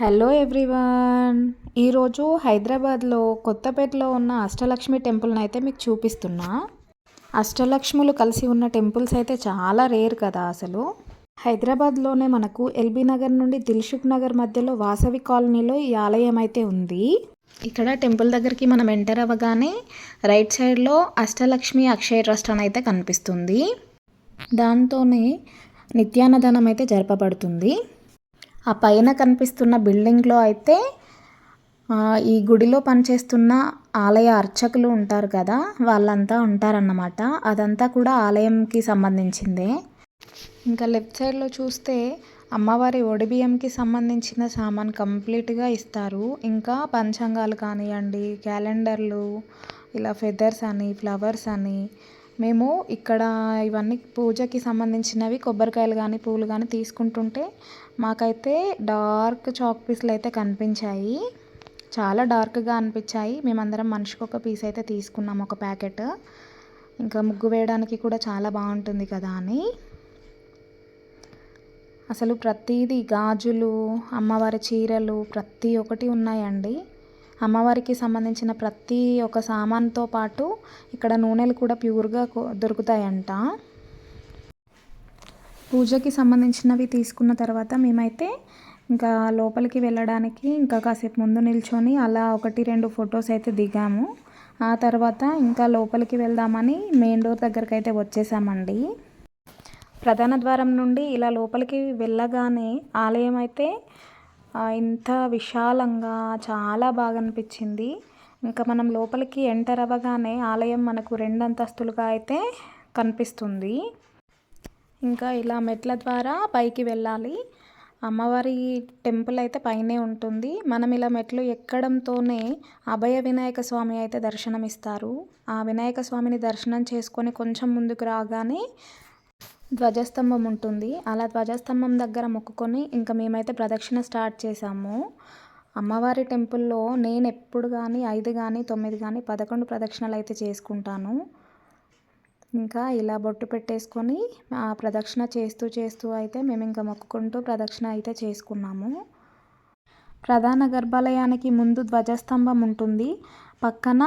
Hello everyone ఈరోజు హైదరాబాద్లో కొత్తపేటలో ఉన్న అష్టలక్ష్మి టెంపుల్ని అయితే మీకు చూపిస్తున్నా. అష్టలక్ష్ములు కలిసి ఉన్న టెంపుల్స్ అయితే చాలా రేర్ కదా అసలు. హైదరాబాద్లోనే మనకు ఎల్బీ నగర్ నుండి దిల్షుక్ నగర్ మధ్యలో వాసవి కాలనీలో ఈ ఆలయం అయితే ఉంది. ఇక్కడ టెంపుల్ దగ్గరికి మనం ఎంటర్ అవ్వగానే రైట్ సైడ్లో అష్టలక్ష్మి అక్షయ ట్రస్ట్ అని అయితే కనిపిస్తుంది. దాంతోనే నిత్యాన్నదానం అయితే జరపబడుతుంది. ఆ పైన కనిపిస్తున్న బిల్డింగ్లో అయితే ఈ గుడిలో పనిచేస్తున్న ఆలయ అర్చకులు ఉంటారు కదా వాళ్ళంతా ఉంటారన్నమాట. అదంతా కూడా ఆలయంకి సంబంధించిందే. ఇంకా లెఫ్ట్ సైడ్లో చూస్తే అమ్మవారి ఒడిబియ్యంకి సంబంధించిన సామాన్ కంప్లీట్గా ఇస్తారు. ఇంకా పంచాంగాలు కానివ్వండి క్యాలెండర్లు ఇలా ఫెదర్స్ అని ఫ్లవర్స్ అని మేము ఇక్కడ ఇవన్నీ పూజకి సంబంధించినవి కొబ్బరికాయలు కానీ పూలు కానీ తీసుకుంటుంటే మాకైతే డార్క్ చాక్ పీస్లు అయితే కనిపించాయి. చాలా డార్క్గా అనిపించాయి. మేమందరం మనిషికి ఒక పీస్ అయితే తీసుకున్నాం ఒక ప్యాకెట్. ఇంకా ముగ్గు వేయడానికి కూడా చాలా బాగుంటుంది కదా అని. అసలు ప్రతిదీ గాజులు అమ్మవారి చీరలు ప్రతి ఒక్కటి ఉన్నాయండి. అమ్మవారికి సంబంధించిన ప్రతి ఒక్క సామాన్తో పాటు ఇక్కడ నూనెలు కూడా ప్యూర్గా దొరుకుతాయంట. పూజకి సంబంధించినవి తీసుకున్న తర్వాత మేమైతే ఇంకా లోపలికి వెళ్ళడానికి ఇంకా కాసేపు ముందు నిల్చొని అలా ఒకటి రెండు ఫొటోస్ అయితే దిగాము. ఆ తర్వాత ఇంకా లోపలికి వెళ్దామని మెయిన్ డోర్ దగ్గరికి అయితే వచ్చేసామండి. ప్రధాన ద్వారం నుండి ఇలా లోపలికి వెళ్ళగానే ఆలయం అయితే ఇంత విశాలంగా చాలా బాగా అనిపించింది ఇంకా మనం లోపలికి ఎంటర్ అవ్వగానే ఆలయం మనకు రెండు అంతస్తులుగా అయితే కనిపిస్తుంది. ఇంకా ఇలా మెట్ల ద్వారా పైకి వెళ్ళాలి. అమ్మవారి టెంపుల్ అయితే పైనే ఉంటుంది. మనం ఇలా మెట్లు ఎక్కడంతోనే అభయ వినాయక స్వామి అయితే దర్శనమిస్తారు. ఆ వినాయక స్వామిని దర్శనం చేసుకొని కొంచెం ముందుకు రాగానే ధ్వజస్తంభం ఉంటుంది. అలా ధ్వజస్తంభం దగ్గర మొక్కుకొని ఇంకా మేమైతే ప్రదక్షిణ స్టార్ట్ చేసాము అమ్మవారి టెంపుల్లో నేను ఎప్పుడు కానీ ఐదు కానీ తొమ్మిది కానీ పదకొండు ప్రదక్షిణలు అయితే చేసుకుంటాను. ఇంకా ఇలా బొట్టు పెట్టేసుకొని ఆ ప్రదక్షిణ చేస్తూ చేస్తూ అయితే మేము ఇంకా మొక్కుకుంటూ ప్రదక్షిణ అయితే చేసుకున్నాము. ప్రధాన గర్భాలయానికి ముందు ధ్వజస్తంభం ఉంటుంది. పక్కన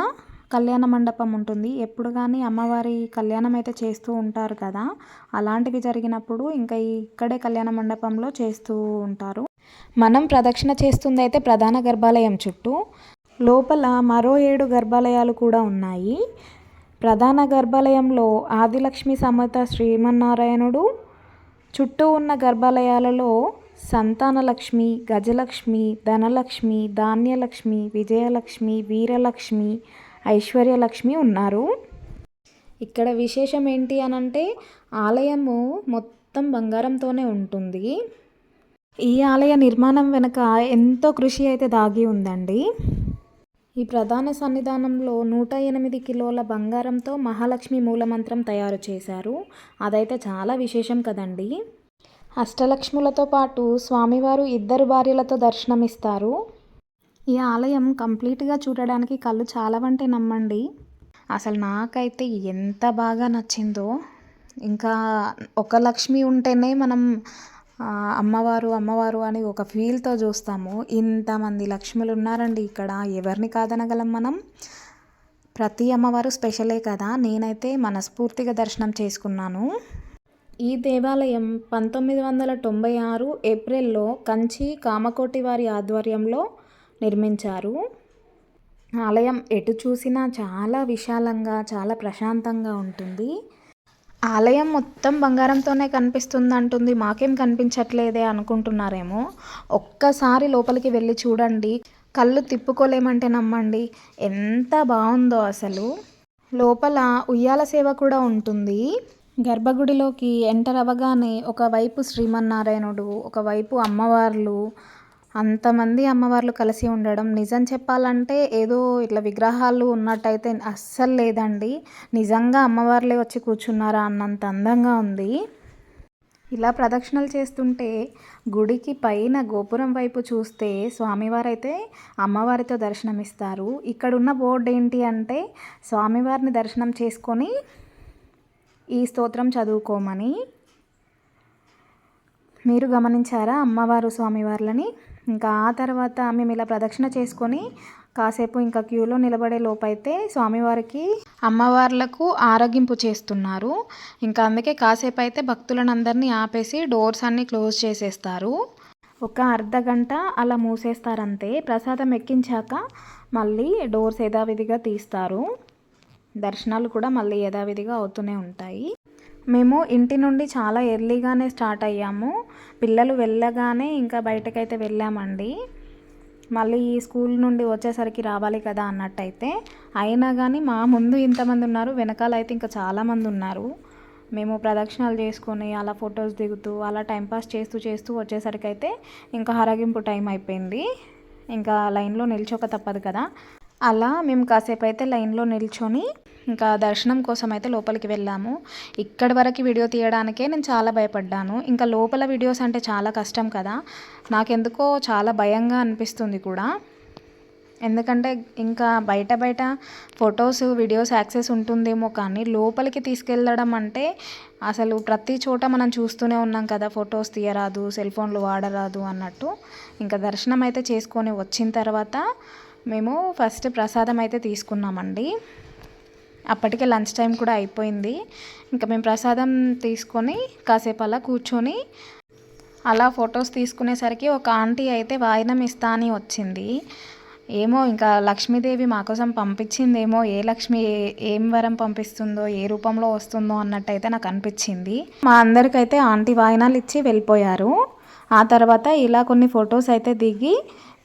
కళ్యాణ మండపం ఉంటుంది. ఎప్పుడు కానీ అమ్మవారి కళ్యాణం అయితే చేస్తూ ఉంటారు కదా. అలాంటివి జరిగినప్పుడు ఇంకా ఇక్కడే కళ్యాణ మండపంలో చేస్తూ ఉంటారు. మనం ప్రదక్షిణ చేస్తుంది అయితే ప్రధాన గర్భాలయం చుట్టూ. లోపల మరో ఏడు గర్భాలయాలు కూడా ఉన్నాయి. ప్రధాన గర్భాలయంలో ఆదిలక్ష్మి సమేత శ్రీమన్నారాయణుడు. చుట్టూ ఉన్న గర్భాలయాలలో సంతానలక్ష్మి గజలక్ష్మి ధనలక్ష్మి ధాన్యలక్ష్మి విజయలక్ష్మి వీరలక్ష్మి ఐశ్వర్యలక్ష్మి ఉన్నారు. ఇక్కడ విశేషం ఏంటి అని అంటే ఆలయము మొత్తం బంగారంతోనే ఉంటుంది. ఈ ఆలయ నిర్మాణం వెనుక ఎంతో కృషి అయితే దాగి ఉందండి. ఈ ప్రధాన సన్నిధానంలో నూట ఎనిమిది కిలోల బంగారంతో మహాలక్ష్మి మూలమంత్రం తయారు చేశారు. అదైతే చాలా విశేషం కదండి. అష్టలక్ష్ములతో పాటు స్వామివారు ఇద్దరు భార్యలతో దర్శనమిస్తారు. ఈ ఆలయం కంప్లీట్గా చూడడానికి కళ్ళు చాలా వంటే నమ్మండి. అసలు నాకైతే ఎంత బాగా నచ్చిందో ఇంకా ఒక లక్ష్మి ఉంటేనే మనం అమ్మవారు అమ్మవారు అని ఒక ఫీల్తో చూస్తాము. ఇంతమంది లక్ష్ములు ఉన్నారండి ఇక్కడ. ఎవరిని కాదనగలం మనం? ప్రతి అమ్మవారు స్పెషలే కదా. నేనైతే మనస్ఫూర్తిగా దర్శనం చేసుకున్నాను. ఈ దేవాలయం పంతొమ్మిది వందల తొంభై ఆరు ఏప్రిల్లో కంచి కామకోటి వారి ఆధ్వర్యంలో నిర్మించారు. ఆలయం ఎటు చూసినా చాలా విశాలంగా చాలా ప్రశాంతంగా ఉంటుంది. ఆలయం మొత్తం బంగారంతోనే కనిపిస్తుంది అంటుంది మాకేం కనిపించట్లేదే అనుకుంటున్నారేమో. ఒక్కసారి లోపలికి వెళ్ళి చూడండి. కళ్ళు తిప్పుకోలేమంటే నమ్మండి. ఎంత బాగుందో అసలు. లోపల ఉయ్యాల సేవ కూడా ఉంటుంది. గర్భగుడిలోకి ఎంటర్ అవ్వగానే ఒకవైపు శ్రీమన్నారాయణుడు ఒకవైపు అమ్మవార్లు అంతమంది అమ్మవార్లు కలిసి ఉండడం. నిజం చెప్పాలంటే ఏదో ఇట్లా విగ్రహాలు ఉన్నట్టయితే అస్సలు లేదండి. నిజంగా అమ్మవార్లే వచ్చి కూర్చున్నారా అన్నంత అందంగా ఉంది. ఇలా ప్రదక్షిణలు చేస్తుంటే గుడికి పైన గోపురం వైపు చూస్తే స్వామివారైతే అమ్మవారితో దర్శనమిస్తారు. ఇక్కడున్న బోర్డు ఏంటి అంటే స్వామివారిని దర్శనం చేసుకొని ఈ స్తోత్రం చదువుకోమని. మీరు గమనించారా అమ్మవారు స్వామివార్లని? ఇంకా ఆ తర్వాత మేము ఇలా ప్రదక్షిణ చేసుకొని కాసేపు ఇంకా క్యూలో నిలబడే లోపైతే స్వామివారికి అమ్మవార్లకు ఆరగింపు చేస్తున్నారు. ఇంకా అందుకే కాసేపు అయితే భక్తులనందరినీ ఆపేసి డోర్స్ అన్నీ క్లోజ్ చేసేస్తారు. ఒక అర్ధ గంట అలా మూసేస్తారంతే. ప్రసాదం ఎక్కించాక మళ్ళీ డోర్స్ యథావిధిగా తీస్తారు. దర్శనాలు కూడా మళ్ళీ యథావిధిగా అవుతూనే ఉంటాయి. మేము ఇంటి నుండి చాలా ఎర్లీగానే స్టార్ట్ అయ్యాము. పిల్లలు వెళ్ళగానే ఇంకా బయటకైతే వెళ్ళామండి. మళ్ళీ ఈ స్కూల్ నుండి వచ్చేసరికి రావాలి కదా అన్నట్టయితే. అయినా కానీ మా ముందు ఇంతమంది ఉన్నారు వెనకాల అయితే ఇంకా చాలామంది ఉన్నారు. మేము ప్రదక్షిణాలు చేసుకొని అలా ఫొటోస్ దిగుతూ అలా టైంపాస్ చేస్తూ చేస్తూ వచ్చేసరికి అయితే ఇంకా హరగింపు టైం అయిపోయింది. ఇంకా లైన్లో నిల్చోక తప్పదు కదా. అలా మేము కాసేపు అయితే లైన్లో నిల్చొని ఇంకా దర్శనం కోసం అయితే లోపలికి వెళ్ళాము. ఇక్కడి వరకు వీడియో తీయడానికే నేను చాలా భయపడ్డాను. ఇంకా లోపల వీడియోస్ అంటే చాలా కష్టం కదా. నాకెందుకో చాలా భయంగా అనిపిస్తుంది కూడా. ఎందుకంటే ఇంకా బయట బయట ఫొటోస్ వీడియోస్ యాక్సెస్ ఉంటుందేమో కానీ లోపలికి తీసుకెళ్ళడం అంటే అసలు ప్రతి చోట మనం చూస్తూనే ఉన్నాం కదా ఫొటోస్ తీయరాదు సెల్ ఫోన్లు వాడరాదు అన్నట్టు. ఇంకా దర్శనం అయితే చేసుకొని వచ్చిన తర్వాత మేము ఫస్ట్ ప్రసాదం అయితే తీసుకున్నామండి. అప్పటికే లంచ్ టైం కూడా అయిపోయింది. ఇంకా మేము ప్రసాదం తీసుకొని కాసేపు అలా కూర్చొని అలా ఫొటోస్ తీసుకునేసరికి ఒక ఆంటీ అయితే వాయినం ఇస్తా అని వచ్చింది. ఏమో ఇంకా లక్ష్మీదేవి మా కోసం పంపించిందేమో ఏ లక్ష్మి ఏం వరం పంపిస్తుందో ఏ రూపంలో వస్తుందో అన్నట్టు అయితే నాకు అనిపించింది. మా అందరికైతే ఆంటీ వాయినాలు ఇచ్చి వెళ్ళిపోయారు. ఆ తర్వాత ఇలా కొన్ని ఫొటోస్ అయితే దిగి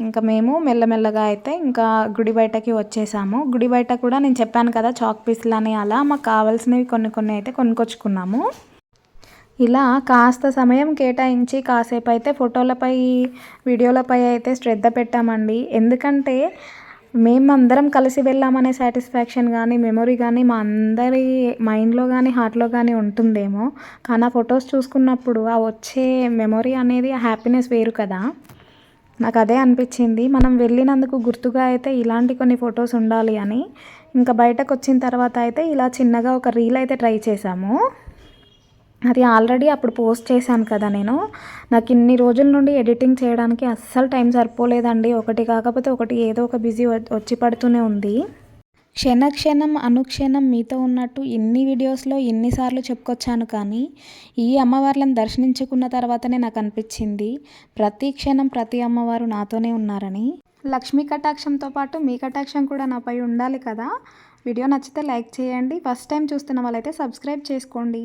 ఇంకా మేము మెల్లమెల్లగా అయితే ఇంకా గుడి బయటకి వచ్చేసాము. గుడి బయట కూడా నేను చెప్పాను కదా చాక్ పీసులు అని అలా మాకు కావాల్సినవి కొన్ని కొన్ని అయితే కొనుక్కొచ్చుకున్నాము. ఇలా కాస్త సమయం కేటాయించి కాసేపు అయితే ఫోటోలపై వీడియోలపై అయితే శ్రద్ధ పెట్టామండి. ఎందుకంటే మేమందరం కలిసి వెళ్ళామనే సాటిస్ఫాక్షన్ కానీ మెమొరీ కానీ మా అందరి మైండ్లో కానీ హార్ట్లో కానీ ఉంటుందేమో. కానీ ఆ ఫొటోస్ చూసుకున్నప్పుడు ఆ వచ్చే మెమొరీ అనేది ఆ హ్యాపీనెస్ వేరు కదా. నాకు అదే అనిపించింది. మనం వెళ్ళినందుకు గుర్తుగా అయితే ఇలాంటి కొన్ని ఫొటోస్ ఉండాలి అని. ఇంకా బయటకు వచ్చిన తర్వాత అయితే ఇలా చిన్నగా ఒక రీల్ అయితే ట్రై చేశాము. అది ఆల్రెడీ అప్పుడు పోస్ట్ చేశాను కదా నేను. నాకు ఇన్ని రోజుల నుండి ఎడిటింగ్ చేయడానికి అస్సలు టైం సరిపోలేదండి. ఒకటి కాకపోతే ఒకటి ఏదో ఒక బిజీ వచ్చి పడుతూనే ఉంది. క్షణక్షణం అనుక్షణం మీతో ఉన్నట్టు ఇన్ని వీడియోస్లో ఎన్నిసార్లు చెప్పుకొచ్చాను కానీ ఈ అమ్మవార్లను దర్శించుకున్న తర్వాతనే నాకు అనిపించింది. ప్రతి క్షణం ప్రతి అమ్మవారు నాతోనే ఉన్నారని. లక్ష్మీ కటాక్షంతో పాటు మీ కటాక్షం కూడా నాపై ఉండాలి కదా. వీడియో నచ్చితే లైక్ చేయండి. ఫస్ట్ టైం చూస్తున్న వాళ్ళైతే సబ్స్క్రైబ్ చేసుకోండి.